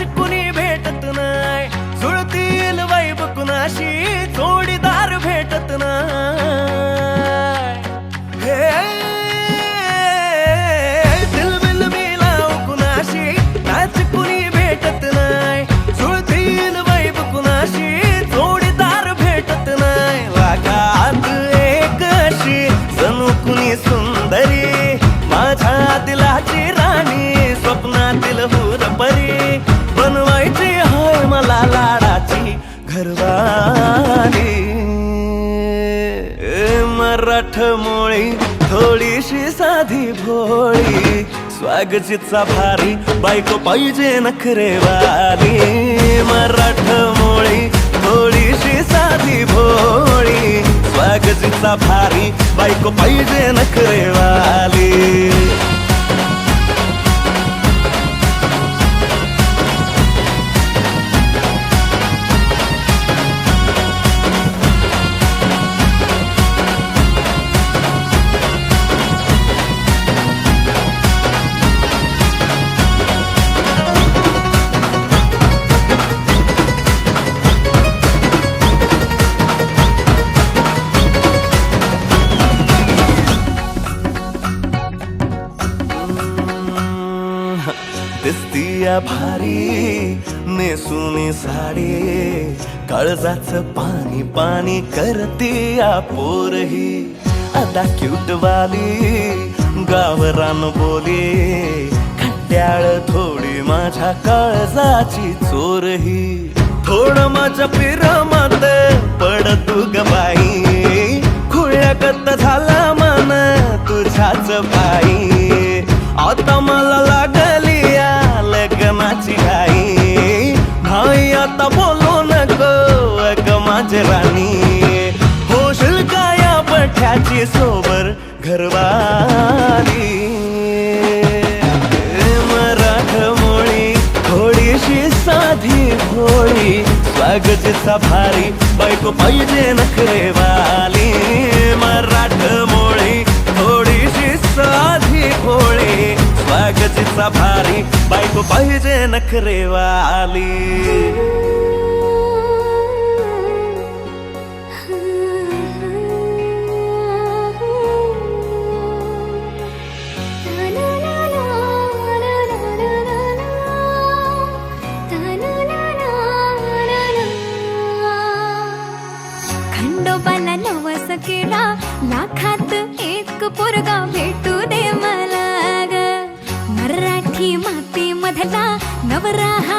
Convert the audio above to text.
காற்றுக்குனி मराठ मोळी थोडीशी साधी भोळी. स्वागतीचा भारी बायको पाहिजे नखरेवाली. मराठ मोळी थोडीशी साधी भोळी. स्वागतीचा भारी बायको पाहिजे नखरेवाली. दिसतीया भारी नेसुनी साडी काळजाच पाणी पाणी करतीया पोरही. आता क्यूट वाली गावरान बोली खट्याळ थोडी माझ्या काळजाची चोरही. थोडं माझ्या पिरामात पड तू ग राणी. होशल काया पठ्याची सोबर घरवाली? मराठ मोळी थोडीशी साधी भोळी स्वागतीचा भारी बायको पाहिजे नखरेवाली. मराठ मोळी थोडीशी साधी भोळी स्वागतीचा भारी बायको पाहिजे नखरेवाली. खंडोबाला नवस केला लाखात एक पोरगा भेटू दे मला ग. मराठी माती मधला नवरा हा